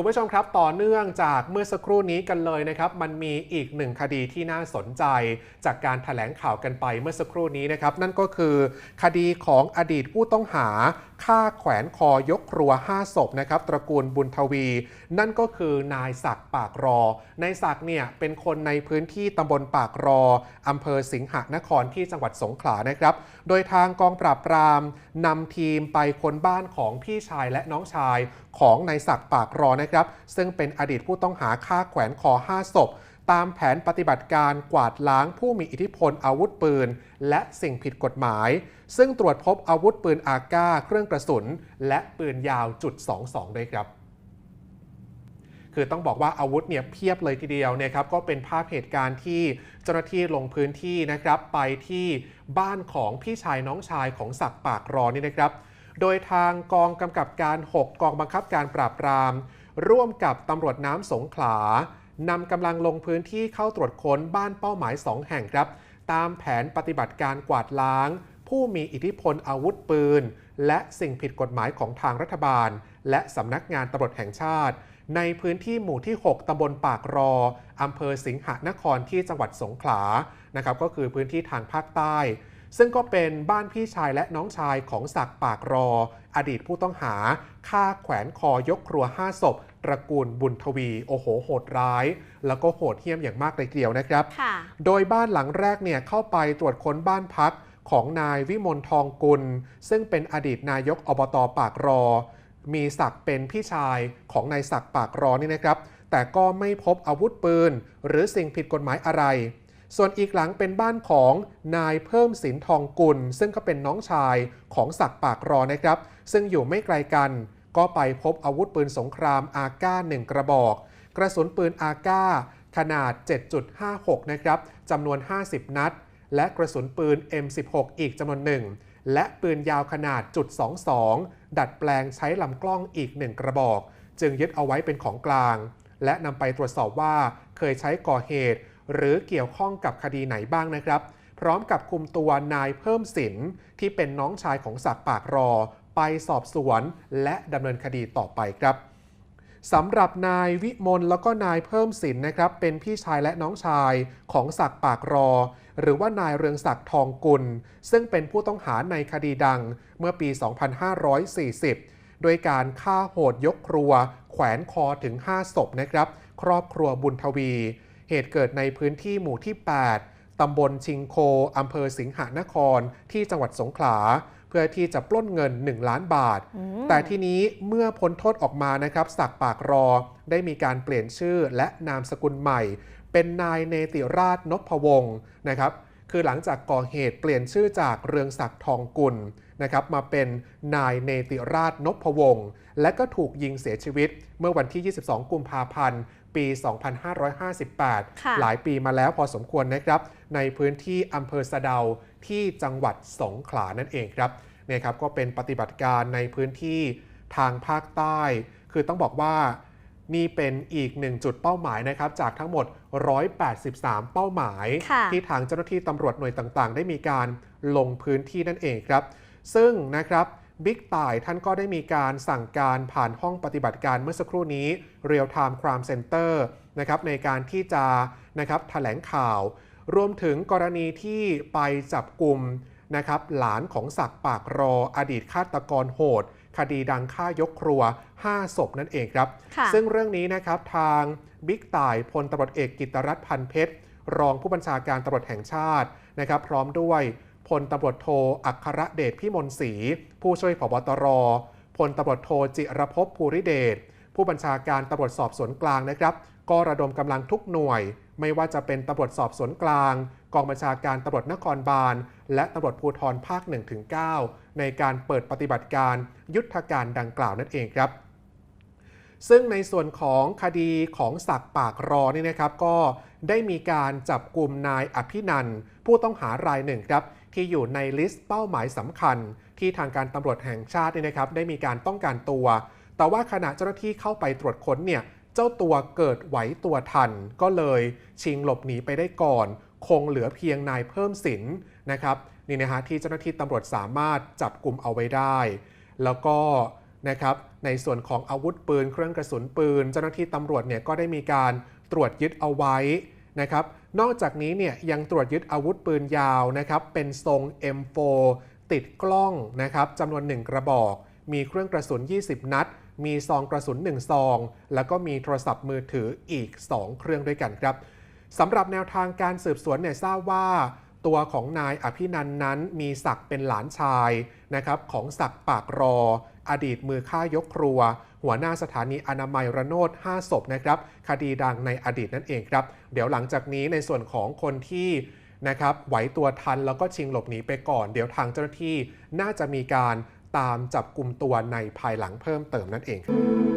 คุณผู้ชมครับต่อเนื่องจากเมื่อสักครู่นี้กันเลยนะครับ มันมีอีกหนึ่งคดีที่น่าสนใจ จากการถแถลงข่าวกันไปเมื่อสักครู่นี้นะครับ นั่นก็คือ คดีของอดีตผู้ต้องหาฆ่าแขวนคอยกครัว 5 ศพนะครับตระกูลบุญทวี นั่นก็คือนายศักดิ์ปากรอ นายศักดิ์เนี่ยเป็นคนในพื้นที่ตำบลปากรออำเภอสิงหนครที่จังหวัดสงขลานะครับ โดยทางกองปราบปรามนำทีมไปค้นบ้านของพี่ชายและน้องชายของนายศักดิ์ปากรอนะครับ ซึ่งเป็นอดีตผู้ต้องหาฆ่าแขวนคอ 5 ศพ ตามแผนปฏิบัติการกวาดล้างผู้มีอิทธิพลอาวุธปืน และสิ่งผิดกฎหมาย ซึ่งตรวจพบอาวุธปืนอากาเครื่องกระสุน และปืนยาวจุด 22 ด้วยครับคือต้องบอกว่าอาวุธเนี่ยเพียบเลยทีเดียวนะครับก็เป็นภาพเหตุการณ์ที่เจ้าหน้าที่ลงพื้นที่นะครับไปที่บ้านของพี่ชายน้องชายของศักดิ์ปากรอนี่นะครับ โดยทางกองกำกับการ 6 กองบังคับการปราบปราม ร่วมกับตำรวจน้ำสงขลานำกำลังลงพื้นที่เข้าตรวจค้นบ้านเป้าหมาย 2 แห่งครับ ตามแผนปฏิบัติการกวาดล้าง ผู้มีอิทธิพลอาวุธปืน และสิ่งผิดกฎหมายของทางรัฐบาล และสำนักงานตำรวจแห่งชาติ ในพื้นที่หมู่ที่ 6ตำบลปากรออำเภอสิงหนครที่จังหวัดสงขลานะครับก็คือพื้นที่ทางภาคใต้ ซึ่งก็เป็นบ้านพี่ชายและน้องชายของศักดิ์ปากรอ อดีตผู้ต้องหาฆ่าแขวนคอยกครัว 5 ศพตระกูลบุญทวี โอ้โห โหดร้าย แล้วก็โหดเหี้ยมอย่างมากเลยทีเดียวนะครับค่ะโดยบ้านหลังแรกเนี่ยเข้าไปตรวจค้นบ้านพักของนายวิมลทองกุล ซึ่งเป็นอดีตนายกอบตปากรอ มีศักดิ์เป็นพี่ชายของนายศักดิ์ปากรอนี่นะครับ แต่ก็ไม่พบอาวุธปืน หรือสิ่งผิดกฎหมายอะไร ส่วนอีกหลังเป็นบ้านของนายเพิ่มสินทองกุล ซึ่งก็เป็นน้องชายของศักดิ์ปากรอนะครับ ซึ่งอยู่ไม่ไกลกัน ก็ไปพบอาวุธปืนสงครามอาก้าหนึ่งกระบอก กระสุนปืนอาก้าขนาด 7.56 นะครับจำนวน 50 นัด และกระสุนปืน M16 อีกจำนวนหนึ่ง และปืนยาวขนาดจุด22 ดัดแปลงใช้ลำกล้องอีกหนึ่งกระบอก จึงยึดเอาไว้เป็นของกลาง และนำไปตรวจสอบว่าเคยใช้ก่อเหตุ หรือเกี่ยวข้องกับคดีไหนบ้างนะครับ พร้อมกับคุมตัวนายเพิ่มสินที่เป็นน้องชายของศักดิ์ปากรอ ไปสอบสวนและดำเนินคดีต่อไปครับสำหรับนายวิมลแล้วก็นายเพิ่มสินนะครับ เป็นพี่ชายและน้องชายของศักดิ์ปากรอ หรือว่านายเรืองศักดิ์ทองกุล ซึ่งเป็นผู้ต้องหาในคดีดังเมื่อปี 2540 โดยการฆ่าโหดยกครัว แขวนคอถึง 5 ศพนะครับ ครอบครัวบุญทวี เหตุเกิดในพื้นที่หมู่ที่ 8 ตำบลชิงโค อำเภอสิงหนคร ที่จังหวัดสงขลา เพื่อที่จะปล้นเงิน 1 ล้านบาทอืมแต่ทีนี้เมื่อพ้นโทษออกมานะครับศักดิ์ปากรอได้มีการเปลี่ยนชื่อและนามสกุลใหม่ เป็นนายเนติราชนพวงศ์นะครับ คือหลังจากก่อเหตุเปลี่ยนชื่อจากเรืองศักดิ์ทองกุลนะครับมาเป็นนายเนติราชนพวงศ์และก็ถูกยิงเสียชีวิตเมื่อวันที่ 22 กุมภาพันธ์ ปี 2558ค่ะหลายปีมาแล้วพอสมควรนะครับ ในพื้นที่อำเภอสะเดาที่จังหวัดสงขลานั่นเองครับเนี่ยครับก็เป็นปฏิบัติการในพื้นที่ทางภาคใต้ คือต้องบอกว่านี่เป็นอีกหนึ่งจุดเป้าหมายนะครับจากทั้งหมด 183 เป้าหมายค่ะที่ทางเจ้าหน้าที่ตำรวจหน่วยต่างๆ ได้มีการลงพื้นที่นั่นเองครับ ซึ่งนะครับ บิ๊กต่ายท่านก็ได้มีการสั่งการผ่านห้องปฏิบัติการเมื่อสักครู่นี้ Real Time Crime Center นะครับในการที่จะนะครับแถลงข่าว รวมถึงกรณีที่ไปจับกลุ่มนะครับหลานของศักดิ์ปากรออดีตฆาตกรโหด คดีดังฆ่ายกครัว 5 ศพนั่นเองครับค่ะซึ่งเรื่องนี้นะครับทางบิ๊กต่ายพลตำรวจเอกกิตรัตน์พันเพชร รองผู้บัญชาการตำรวจแห่งชาตินะครับ พร้อมด้วย พลตำรวจโทอัครเดชพิมลศรีผู้ช่วยผบตรพลตำรวจโทจิรภพภูริเดชผู้บัญชาการตำรวจสอบสวนกลางนะครับ ก็ระดมกำลังทุกหน่วย ไม่ว่าจะเป็นตำรวจสอบสวนกลาง กองบัญชาการตำรวจนครบาล และตำรวจภูธรภาค 1-9 ในการเปิดปฏิบัติการยุทธการดังกล่าวนั่นเองครับ ซึ่งในส่วนของคดีของศักดิ์ปากรอนี่นะครับ ก็ได้มีการจับกลุ่มนายอภินันผู้ต้องหารายหนึ่งครับ ที่อยู่ในลิสต์เป้าหมายสำคัญ ที่ทางการตำรวจแห่งชาตินี่นะครับ ได้มีการต้องการตัว แต่ว่าขณะเจ้าหน้าที่เข้าไปตรวจค้นเนี่ยเจ้าตัวเกิดไหวตัวทัน ก็เลยชิงหลบหนีไปได้ก่อน คงเหลือเพียงนายเพิ่มสินนะครับนี่นะฮะที่เจ้าหน้าที่ตำรวจสามารถจับกลุ่มเอาไว้ได้ แล้วก็นะครับในส่วนของอาวุธปืนเครื่องกระสุนปืน เจ้าหน้าที่ตำรวจเนี่ยก็ได้มีการตรวจยึดเอาไว้ นะครับ นอกจากนี้เนี่ยยังตรวจยึดอาวุธปืนยาวนะครับเป็นทรง M4 ติดกล้องนะครับจำนวน 1 กระบอก มีเครื่องกระสุน 20 นัด มีซองกระสุน 1 ซอง แล้วก็มีโทรศัพท์มือถืออีก 2 เครื่องด้วยกันครับสำหรับแนวทางการสืบสวนเนี่ยทราบว่า ตัวของนายอภินันนั้นมีศักดิ์เป็นหลานชายนะครับของศักดิ์ปากรอ อดีตมือฆ่ายกครัว หัวหน้าสถานีอนามัยระโนด5ศพนะครับคดีดังในอดีตนั่นเองครับ เดี๋ยวหลังจากนี้ในส่วนของคนที่นะครับไหวตัวทันแล้วก็ชิงหลบหนีไปก่อน เดี๋ยวทางเจ้าหน้าที่น่าจะมีการตามจับกลุ่มตัวในภายหลังเพิ่มเติมนั่นเองครับ